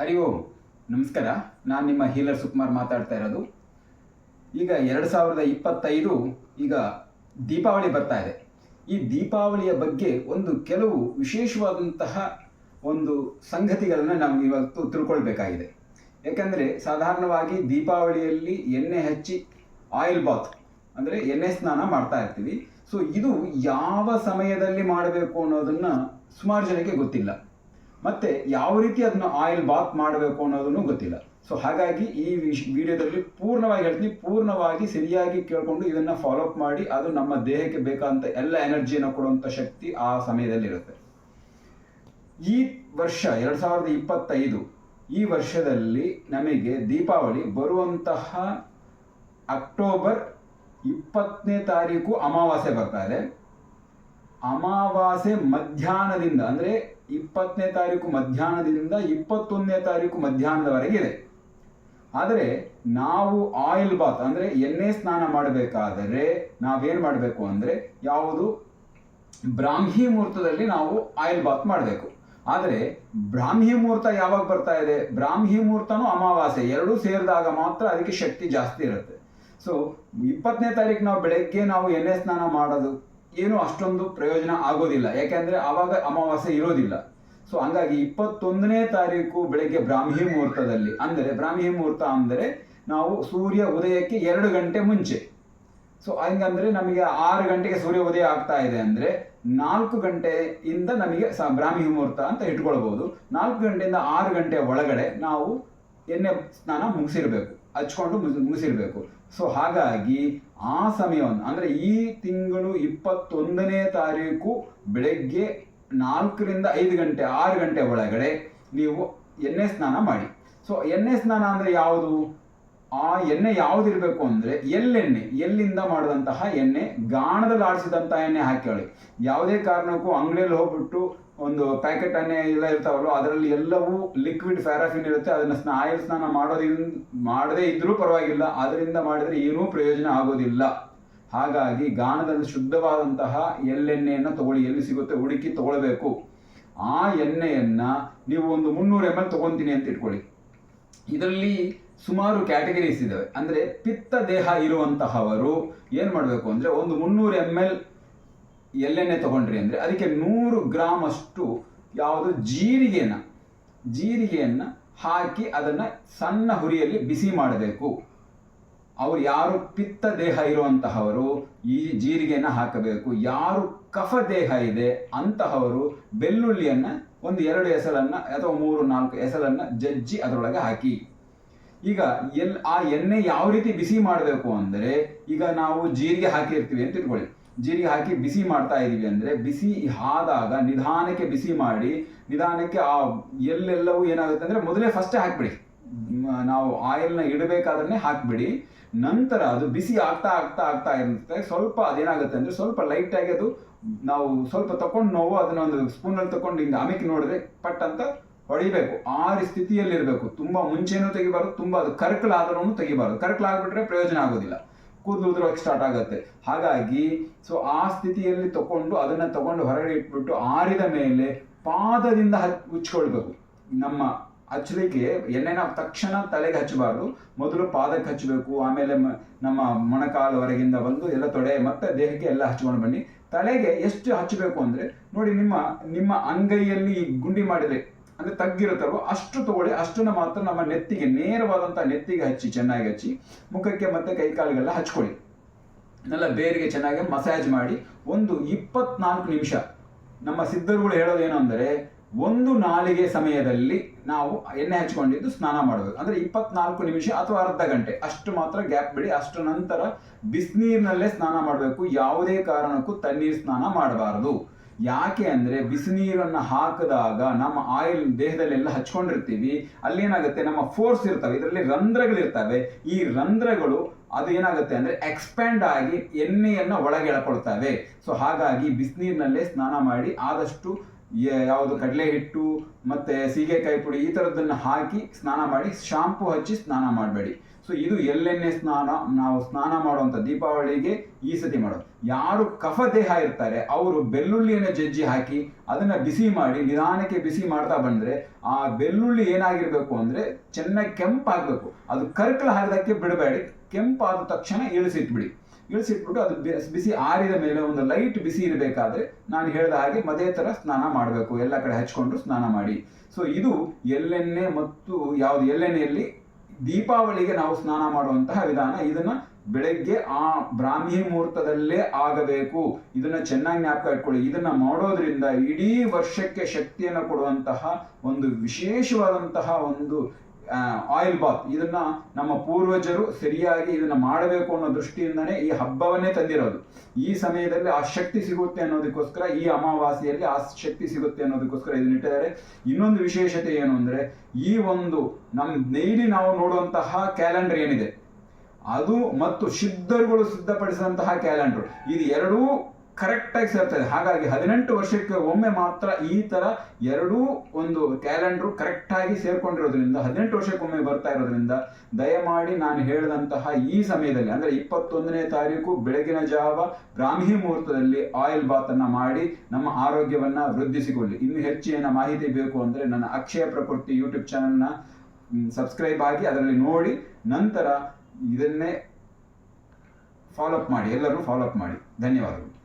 ಹರಿ ಓಂ. ನಮಸ್ಕಾರ. ನಾನು ನಿಮ್ಮ ಹೀಲರ್ ಸುಕುಮಾರ್ ಮಾತಾಡ್ತಾ ಇರೋದು. ಈಗ ಎರಡು ಸಾವಿರದ ಇಪ್ಪತ್ತೈದು ಈಗ ದೀಪಾವಳಿ ಬರ್ತಾ ಇದೆ. ಈ ದೀಪಾವಳಿಯ ಬಗ್ಗೆ ಒಂದು ಕೆಲವು ವಿಶೇಷವಾದಂತಹ ಒಂದು ಸಂಗತಿಗಳನ್ನು ನಾವು ಇವತ್ತು ತಿಳ್ಕೊಳ್ಬೇಕಾಗಿದೆ. ಯಾಕಂದರೆ ಸಾಧಾರಣವಾಗಿ ದೀಪಾವಳಿಯಲ್ಲಿ ಎಣ್ಣೆ ಹಚ್ಚಿ ಆಯಿಲ್ ಬಾತ್ ಅಂದರೆ ಎಣ್ಣೆ ಸ್ನಾನ ಮಾಡ್ತಾ ಇರ್ತೀವಿ. ಸೊ ಇದು ಯಾವ ಸಮಯದಲ್ಲಿ ಮಾಡಬೇಕು ಅನ್ನೋದನ್ನು ಸುಮಾರು ಜನಕ್ಕೆ ಗೊತ್ತಿಲ್ಲ. ಮತ್ತೆ ಯಾವ ರೀತಿ ಅದನ್ನ ಆಯಿಲ್ ಬಾತ್ ಮಾಡಬೇಕು ಅನ್ನೋದನ್ನು ಗೊತ್ತಿಲ್ಲ. ಸೊ ಹಾಗಾಗಿ ಈ ವಿಡಿಯೋದಲ್ಲಿ ಪೂರ್ಣವಾಗಿ ಹೇಳ್ತೀನಿ. ಪೂರ್ಣವಾಗಿ ಸರಿಯಾಗಿ ಕೇಳಿಕೊಂಡು ಇದನ್ನ ಫಾಲೋ ಅಪ್ ಮಾಡಿ, ಅದು ನಮ್ಮ ದೇಹಕ್ಕೆ ಬೇಕಾದಂತ ಎಲ್ಲ ಎನರ್ಜಿಯನ್ನು ಕೊಡುವಂತ ಶಕ್ತಿ ಆ ಸಮಯದಲ್ಲಿ ಇರುತ್ತೆ ಈ ವರ್ಷ, ಎರಡ್ ಸಾವಿರದ ಇಪ್ಪತ್ತೈದು, ಈ ವರ್ಷದಲ್ಲಿ ನಮಗೆ ದೀಪಾವಳಿ ಬರುವಂತಹ ಅಕ್ಟೋಬರ್ ಇಪ್ಪತ್ತನೇ ತಾರೀಕು ಅಮಾವಾಸ್ಯೆ ಬರ್ತಾ ಇದೆ. ಅಮಾವಾಸ್ಯೆ ಮಧ್ಯಾಹ್ನದಿಂದ, ಅಂದ್ರೆ ಇಪ್ಪತ್ತನೇ ತಾರೀಕು ಮಧ್ಯಾಹ್ನದಿಂದ ಇಪ್ಪತ್ತೊಂದನೇ ತಾರೀಕು ಮಧ್ಯಾಹ್ನದವರೆಗೆ ಇದೆ. ಆದರೆ ನಾವು ಆಯಿಲ್ ಬಾತ್ ಅಂದ್ರೆ ಎಣ್ಣೆ ಸ್ನಾನ ಮಾಡಬೇಕಾದರೆ ನಾವೇನು ಮಾಡಬೇಕು ಅಂದ್ರೆ ಯಾವುದು ಬ್ರಾಹ್ಮಿ ಮುಹೂರ್ತದಲ್ಲಿ ನಾವು ಆಯಿಲ್ ಬಾತ್ ಮಾಡಬೇಕು. ಆದರೆ ಬ್ರಾಹ್ಮಿ ಮುಹೂರ್ತ ಯಾವಾಗ ಬರ್ತಾ ಇದೆ? ಬ್ರಾಹ್ಮಿ ಮುಹೂರ್ತನೂ ಅಮಾವಾಸ್ಯೆ, ಎರಡೂ ಸೇರಿದಾಗ ಮಾತ್ರ ಅದಕ್ಕೆ ಶಕ್ತಿ ಜಾಸ್ತಿ ಇರುತ್ತೆ. ಸೊ ಇಪ್ಪತ್ತನೇ ತಾರೀಕು ನಾವು ಬೆಳಗ್ಗೆ ನಾವು ಎಣ್ಣೆ ಸ್ನಾನ ಮಾಡೋದು ಏನು ಅಷ್ಟೊಂದು ಪ್ರಯೋಜನ ಆಗೋದಿಲ್ಲ. ಯಾಕೆಂದ್ರೆ ಆವಾಗ ಅಮಾವಾಸ್ಯೆ ಇರೋದಿಲ್ಲ. ಸೊ ಹಂಗಾಗಿ ಇಪ್ಪತ್ತೊಂದನೇ ತಾರೀಕು ಬೆಳಗ್ಗೆ ಬ್ರಾಹ್ಮಿ ಮುಹೂರ್ತದಲ್ಲಿ, ಅಂದರೆ ಬ್ರಾಹ್ಮಿ ಮುಹೂರ್ತ ಅಂದರೆ ನಾವು ಸೂರ್ಯ ಉದಯಕ್ಕೆ ಎರಡು ಗಂಟೆ ಮುಂಚೆ. ಸೊ ಹಂಗಂದ್ರೆ ನಮಗೆ ಆರು ಗಂಟೆಗೆ ಸೂರ್ಯ ಉದಯ ಆಗ್ತಾ ಇದೆ ಅಂದ್ರೆ ನಾಲ್ಕು ಗಂಟೆಯಿಂದ ನಮಗೆ ಬ್ರಾಹ್ಮಿ ಮುಹೂರ್ತ ಅಂತ ಇಟ್ಕೊಳ್ಬಹುದು ನಾಲ್ಕು ಗಂಟೆಯಿಂದ ಆರು ಗಂಟೆ ಒಳಗಡೆ ನಾವು ಎಣ್ಣೆ ಸ್ನಾನ ಮುಗಿಸಿರ್ಬೇಕು. ಹಚ್ಕೊಂಡು ಮುಗಿ ಮುಗಿಸಿರ್ಬೇಕು ಸೊ ಹಾಗಾಗಿ ಆ ಸಮಯವನ್ನು, ಅಂದ್ರೆ ಈ ತಿಂಗಳು ಇಪ್ಪತ್ತೊಂದನೇ ತಾರೀಕು ಬೆಳಗ್ಗೆ ನಾಲ್ಕರಿಂದ ಐದು ಗಂಟೆ, ಆರು ಗಂಟೆ ಒಳಗಡೆ ನೀವು ಎಣ್ಣೆ ಸ್ನಾನ ಮಾಡಿ. ಸೊ ಎಣ್ಣೆ ಸ್ನಾನ ಅಂದ್ರೆ ಯಾವುದು? ಆ ಎಣ್ಣೆ ಯಾವುದಿರಬೇಕು ಅಂದ್ರೆ ಎಲ್ಲೆಣ್ಣೆ ಎಲ್ಲಿಂದ ಮಾಡಿದಂತಹ ಎಣ್ಣೆ ಗಾಣದಲ್ಲಿ ಆಡಿಸಿದಂತಹ ಎಣ್ಣೆ ಹಾಕಿಕೊಳ್ಳಿ ಯಾವುದೇ ಕಾರಣಕ್ಕೂ ಅಂಗಡಿಯಲ್ಲಿ ಹೋಗ್ಬಿಟ್ಟು ಒಂದು ಪ್ಯಾಕೆಟ್ ಎಣ್ಣೆ ಎಲ್ಲ ಇರ್ತಾವಲ್ಲ ಅದರಲ್ಲಿ ಎಲ್ಲವೂ ಲಿಕ್ವಿಡ್ ಫ್ಯಾರಾಫಿನ್ ಇರುತ್ತೆ. ಅದನ್ನ ಸ್ನಾಯು ಸ್ನಾನ ಮಾಡೋದ್ರಿಂದ ಮಾಡದೇ ಇದ್ರೂ ಪರವಾಗಿಲ್ಲ. ಅದರಿಂದ ಮಾಡಿದ್ರೆ ಏನೂ ಪ್ರಯೋಜನ ಆಗೋದಿಲ್ಲ. ಹಾಗಾಗಿ ಗಾಣದಲ್ಲಿ ಶುದ್ಧವಾದಂತಹ ಎಳ್ಳೆಣ್ಣೆಯನ್ನು ತಗೊಳ್ಳಿ. ಎಲ್ಲಿ ಸಿಗುತ್ತೆ? ಹುಡುಕಿ ತಗೊಳ್ಬೇಕು. ಆ ಎಣ್ಣೆಯನ್ನ ನೀವು ಒಂದು ಮುನ್ನೂರು ಎಂ ಎಲ್ ತಗೊಂತೀನಿ ಅಂತ ಇಟ್ಕೊಳ್ಳಿ. ಇದರಲ್ಲಿ ಸುಮಾರು ಕ್ಯಾಟಗರೀಸ್ ಇದಾವೆ. ಅಂದ್ರೆ ಪಿತ್ತ ದೇಹ ಇರುವಂತಹವರು ಏನು ಮಾಡಬೇಕು ಅಂದ್ರೆ ಒಂದು ಮುನ್ನೂರು ಎಂ ಎಲ್ ಎಳ್ಳೆಣ್ಣೆ ತಗೊಂಡ್ರಿ ಅಂದರೆ ಅದಕ್ಕೆ ನೂರು ಗ್ರಾಮ್ ಅಷ್ಟು ಯಾವುದು ಜೀರಿಗೆಯನ್ನು ಜೀರಿಗೆಯನ್ನು ಹಾಕಿ ಅದನ್ನು ಸಣ್ಣ ಹುರಿಯಲ್ಲಿ ಬಿಸಿ ಮಾಡಬೇಕು. ಅವರು ಯಾರು ಪಿತ್ತ ದೇಹ ಇರುವಂತಹವರು ಈ ಜೀರಿಗೆಯನ್ನು ಹಾಕಬೇಕು. ಯಾರು ಕಫ ದೇಹ ಇದೆ ಅಂತಹವರು ಬೆಳ್ಳುಳ್ಳಿಯನ್ನು ಒಂದು ಎರಡು ಎಸಲನ್ನ ಅಥವಾ ಮೂರು ನಾಲ್ಕು ಎಸಲನ್ನ ಜಜ್ಜಿ ಅದರೊಳಗೆ ಹಾಕಿ. ಈಗ ಎಲ್, ಆ ಎಣ್ಣೆ ಯಾವ ರೀತಿ ಬಿಸಿ ಮಾಡಬೇಕು ಅಂದರೆ ಈಗ ನಾವು ಜೀರಿಗೆ ಹಾಕಿರ್ತೀವಿ ಅಂತ ಇಟ್ಕೊಳ್ಳಿ. ಜೀರಿಗೆ ಹಾಕಿ ಬಿಸಿ ಮಾಡ್ತಾ ಇದೀವಿ ಅಂದ್ರೆ ಬಿಸಿ ಆದಾಗ ನಿಧಾನಕ್ಕೆ ಬಿಸಿ ಮಾಡಿ ನಿಧಾನಕ್ಕೆ ಆ ಎಲ್ಲೆಲ್ಲವೂ ಏನಾಗುತ್ತೆ ಅಂದ್ರೆ ಮೊದಲೇ ಫಸ್ಟೇ ಹಾಕ್ಬಿಡಿ. ನಾವು ಆಯಿಲ್ನ ಇಡಬೇಕಾದ್ರೆ ಹಾಕ್ಬಿಡಿ. ನಂತರ ಅದು ಬಿಸಿ ಆಗ್ತಾ ಆಗ್ತಾ ಆಗ್ತಾ ಇರುತ್ತೆ. ಸ್ವಲ್ಪ ಅದೇನಾಗುತ್ತೆ ಅಂದ್ರೆ ಸ್ವಲ್ಪ ಲೈಟಾಗಿ ಅದು ನಾವು ಸ್ವಲ್ಪ ತಕೊಂಡು ನೋವು ಅದನ್ನ ಒಂದು ಸ್ಪೂನಲ್ಲಿ ತಕೊಂಡು ಹಿಂಗೆ ಅಮಿಕ್ ನೋಡಿದ್ರೆ ಪಟ್ ಅಂತ ಹೊಡಿಬೇಕು. ಆ ಸ್ಥಿತಿಯಲ್ಲಿ ಇರಬೇಕು ತುಂಬಾ ಮುಂಚೆನೂ ತೆಗಿಬಾರ್ದು, ತುಂಬಾ ಅದು ಕರ್ಕಲಾದ್ರೂ ತೆಗಿಬಾರ್ದು. ಕರ್ಕಲಾಗ್ಬಿಟ್ರೆ ಪ್ರಯೋಜನ ಆಗೋದಿಲ್ಲ. ಕೂದಲು ಉದುರೋಕೆ ಸ್ಟಾರ್ಟ್ ಆಗುತ್ತೆ. ಹಾಗಾಗಿ ಸೊ ಆ ಸ್ಥಿತಿಯಲ್ಲಿ ತಕೊಂಡು ಅದನ್ನ ತಗೊಂಡು ಹೊರಗಡೆ ಇಟ್ಬಿಟ್ಟು ಆರಿದ ಮೇಲೆ ಪಾದದಿಂದ ಹಚ್ ಉಚ್ಕೊಳ್ಬೇಕು ನಮ್ಮ ಹಚ್ಚಲಿಕ್ಕೆ ಎಣ್ಣೆನ ತಕ್ಷಣ ತಲೆಗೆ ಹಚ್ಚಬಾರ್ದು. ಮೊದಲು ಪಾದಕ್ಕೆ ಹಚ್ಚಬೇಕು, ಆಮೇಲೆ ನಮ್ಮ ಮೊಣಕಾಲವರೆಗಿಂದ ಬಂದು ಎಲ್ಲ ತೊಡೆ ಮತ್ತೆ ದೇಹಕ್ಕೆ ಎಲ್ಲ ಹಚ್ಕೊಂಡು ಬನ್ನಿ. ತಲೆಗೆ ಎಷ್ಟು ಹಚ್ಚಬೇಕು ಅಂದ್ರೆ, ನೋಡಿ ನಿಮ್ಮ ನಿಮ್ಮ ಅಂಗೈಯಲ್ಲಿ ಗುಂಡಿ ಮಾಡಿದ್ರೆ ಅಂದ್ರೆ ತಗ್ಗಿರುತ್ತಲ್ವ? ಅಷ್ಟು ತಗೊಳ್ಳಿ, ಅಷ್ಟನ್ನ ಮಾತ್ರ ನಮ್ಮ ನೆತ್ತಿಗೆ ನೇರವಾದಂತಹ ನೆತ್ತಿಗೆ ಹಚ್ಚಿ, ಚೆನ್ನಾಗಿ ಹಚ್ಚಿ, ಮುಖಕ್ಕೆ ಮತ್ತೆ ಕೈ ಕಾಲಿಗೆಲ್ಲ ಹಚ್ಕೊಳ್ಳಿ. ಎಲ್ಲ ಬೇರಿಗೆ ಚೆನ್ನಾಗಿ ಮಸಾಜ್ ಮಾಡಿ, ಒಂದು ಇಪ್ಪತ್ನಾಲ್ಕು ನಿಮಿಷ. ನಮ್ಮ ಸಿದ್ಧರುಗಳು ಹೇಳೋದು ಏನು ಅಂದರೆ, ಒಂದು ನಾಲಿಗೆ ಸಮಯದಲ್ಲಿ ನಾವು ಎಣ್ಣೆ ಹಚ್ಕೊಂಡಿದ್ದು ಸ್ನಾನ ಮಾಡಬೇಕು. ಅಂದ್ರೆ ಇಪ್ಪತ್ನಾಲ್ಕು ನಿಮಿಷ ಅಥವಾ ಅರ್ಧ ಗಂಟೆ. ಅಷ್ಟು ಮಾತ್ರ ಗ್ಯಾಪ್ ಬಿಡಿ. ಅಷ್ಟು ನಂತರ ಬಿಸಿನೀರಿನಲ್ಲೇ ಸ್ನಾನ ಮಾಡಬೇಕು. ಯಾವುದೇ ಕಾರಣಕ್ಕೂ ತಣ್ಣೀರು ಸ್ನಾನ ಮಾಡಬಾರದು. ಯಾಕೆ ಅಂದ್ರೆ ಬಿಸಿನೀರನ್ನ ಹಾಕಿದಾಗ ನಮ್ಮ ಆಯಿಲ್ ದೇಹದಲ್ಲೆಲ್ಲ ಹಚ್ಕೊಂಡಿರ್ತೀವಿ ಅಲ್ಲಿ ಏನಾಗುತ್ತೆ ನಮ್ಮ ಫೋರ್ಸ್ ಇರ್ತವೆ, ಇದರಲ್ಲಿ ರಂಧ್ರಗಳಿರ್ತವೆ. ಈ ರಂಧ್ರಗಳು ಅದು ಏನಾಗುತ್ತೆ ಅಂದ್ರೆ ಎಕ್ಸ್ಪ್ಯಾಂಡ್ ಆಗಿ ಎಣ್ಣೆಯನ್ನು ಒಳಗೆಳಕೊಳ್ತವೆ ಸೊ ಹಾಗಾಗಿ ಬಿಸಿನೀರಿನಲ್ಲೇ ಸ್ನಾನ ಮಾಡಿ ಆದಷ್ಟು ಯಾವುದು ಕಡಲೆ ಹಿಟ್ಟು ಮತ್ತೆ ಸೀಗೆಕಾಯಿ ಪುಡಿ ಈ ಥರದ್ದನ್ನು ಹಾಕಿ ಸ್ನಾನ ಮಾಡಿ ಶಾಂಪು ಹಚ್ಚಿ ಸ್ನಾನ ಮಾಡಬೇಡಿ. ಸೊ ಇದು ಎಲ್ಲೆಣ್ಣೆ ಸ್ನಾನ, ನಾವು ಸ್ನಾನ ಮಾಡುವಂಥ ದೀಪಾವಳಿಗೆ ಈ ಸತಿ ಮಾಡೋದು. ಯಾರು ಕಫ ದೇಹ ಇರ್ತಾರೆ, ಅವರು ಬೆಳ್ಳುಳ್ಳಿಯನ್ನು ಜಜ್ಜಿ ಹಾಕಿ ಅದನ್ನ ಬಿಸಿ ಮಾಡಿ, ನಿಧಾನಕ್ಕೆ ಬಿಸಿ ಮಾಡ್ತಾ ಬಂದ್ರೆ ಆ ಬೆಳ್ಳುಳ್ಳಿ ಏನಾಗಿರ್ಬೇಕು ಅಂದ್ರೆ ಚೆನ್ನಾಗಿ ಕೆಂಪಾಗಬೇಕು. ಅದು ಕರ್ಕಲ ಹಾಕದಕ್ಕೆ ಬಿಡಬೇಡಿ, ಕೆಂಪಾದ ತಕ್ಷಣ ಇಳಿಸಿಟ್ಬಿಡಿ. ಇಳಿಸಿಟ್ಬಿಟ್ಟು ಅದು ಬಿಸಿ ಆರಿದ ಮೇಲೆ ಒಂದು ಲೈಟ್ ಬಿಸಿ ಇರಬೇಕಾದ್ರೆ ನಾನು ಹೇಳಿದ ಹಾಗೆ ಮದೇ ಥರ ಸ್ನಾನ ಮಾಡಬೇಕು. ಎಲ್ಲ ಕಡೆ ಹಚ್ಕೊಂಡು ಸ್ನಾನ ಮಾಡಿ. ಸೊ ಇದು ಎಳ್ಳೆಣ್ಣೆ ಮತ್ತು ಯಾವುದು ಎಳ್ಳೆಣ್ಣೆಯಲ್ಲಿ ದೀಪಾವಳಿಗೆ ನಾವು ಸ್ನಾನ ಮಾಡುವಂತಹ ವಿಧಾನ ಇದನ್ನ ಬೆಳಗ್ಗೆ ಆ ಬ್ರಾಹ್ಮಿ ಮುಹೂರ್ತದಲ್ಲೇ ಆಗಬೇಕು. ಇದನ್ನ ಚೆನ್ನಾಗಿ ಜ್ಞಾಪಕ ಇಟ್ಕೊಳ್ಳಿ. ಇದನ್ನ ಮಾಡೋದ್ರಿಂದ ಇಡೀ ವರ್ಷಕ್ಕೆ ಶಕ್ತಿಯನ್ನು ಕೊಡುವಂತಹ ಒಂದು ವಿಶೇಷವಾದಂತಹ ಒಂದು ಆಯಿಲ್ ಬಾತ್ ಇದನ್ನ ನಮ್ಮ ಪೂರ್ವಜರು ಸರಿಯಾಗಿ ಇದನ್ನ ಮಾಡಬೇಕು ಅನ್ನೋ ದೃಷ್ಟಿಯಿಂದನೇ ಈ ಹಬ್ಬವನ್ನೇ ತಂದಿರೋದು. ಈ ಸಮಯದಲ್ಲಿ ಆ ಶಕ್ತಿ ಸಿಗುತ್ತೆ ಅನ್ನೋದಕ್ಕೋಸ್ಕರ, ಈ ಅಮಾವಾಸ್ಯೆಯಲ್ಲಿ ಆ ಶಕ್ತಿ ಸಿಗುತ್ತೆ ಅನ್ನೋದಕ್ಕೋಸ್ಕರ ಇದನ್ನ ಇಟ್ಟಿದ್ದಾರೆ. ಇನ್ನೊಂದು ವಿಶೇಷತೆ ಏನು ಅಂದ್ರೆ, ಈ ಒಂದು ನಮ್ ಡೈಲಿ ನಾವು ನೋಡುವಂತಹ ಕ್ಯಾಲೆಂಡರ್ ಏನಿದೆ? ಅದು ಮತ್ತು ಸಿದ್ಧರುಗಳು ಸಿದ್ಧಪಡಿಸಿದಂತಹ ಕ್ಯಾಲೆಂಡರ್ ಇದು ಎರಡೂ ಕರೆಕ್ಟ್ ಆಗಿ ಸೇರ್ತದೆ. ಹಾಗಾಗಿ ಹದಿನೆಂಟು ವರ್ಷಕ್ಕೆ ಒಮ್ಮೆ ಮಾತ್ರ ಈ ತರ ಎರಡೂ ಒಂದು ಕ್ಯಾಲೆಂಡರ್ ಕರೆಕ್ಟಾಗಿ ಸೇರ್ಕೊಂಡಿರೋದ್ರಿಂದ, ಹದಿನೆಂಟು ವರ್ಷಕ್ಕೊಮ್ಮೆ ಬರ್ತಾ ಇರೋದ್ರಿಂದ, ದಯಮಾಡಿ ನಾನು ಹೇಳಿದಂತಹ ಈ ಸಮಯದಲ್ಲಿ, ಅಂದ್ರೆ ಇಪ್ಪತ್ತೊಂದನೇ ತಾರೀಕು ಬೆಳಗಿನ ಜಾವ ಬ್ರಾಹ್ಮಿ ಮುಹೂರ್ತದಲ್ಲಿ ಆಯಿಲ್ ಬಾತ್ ಅನ್ನ ಮಾಡಿ ನಮ್ಮ ಆರೋಗ್ಯವನ್ನ ವೃದ್ಧಿಸಿಕೊಳ್ಳಿ. ಇನ್ನು ಹೆಚ್ಚಿನ ಮಾಹಿತಿ ಬೇಕು ಅಂದ್ರೆ ನನ್ನ ಅಕ್ಷಯ ಪ್ರಕೃತಿ ಯೂಟ್ಯೂಬ್ ಚಾನಲ್ನ ಸಬ್ಸ್ಕ್ರೈಬ್ ಆಗಿ ಅದರಲ್ಲಿ ನೋಡಿ, ನಂತರ ಇದನ್ನೇ ಫಾಲೋಅಪ್ ಮಾಡಿ. ಎಲ್ಲರೂ ಫಾಲೋಅಪ್ ಮಾಡಿ. ಧನ್ಯವಾದಗಳು.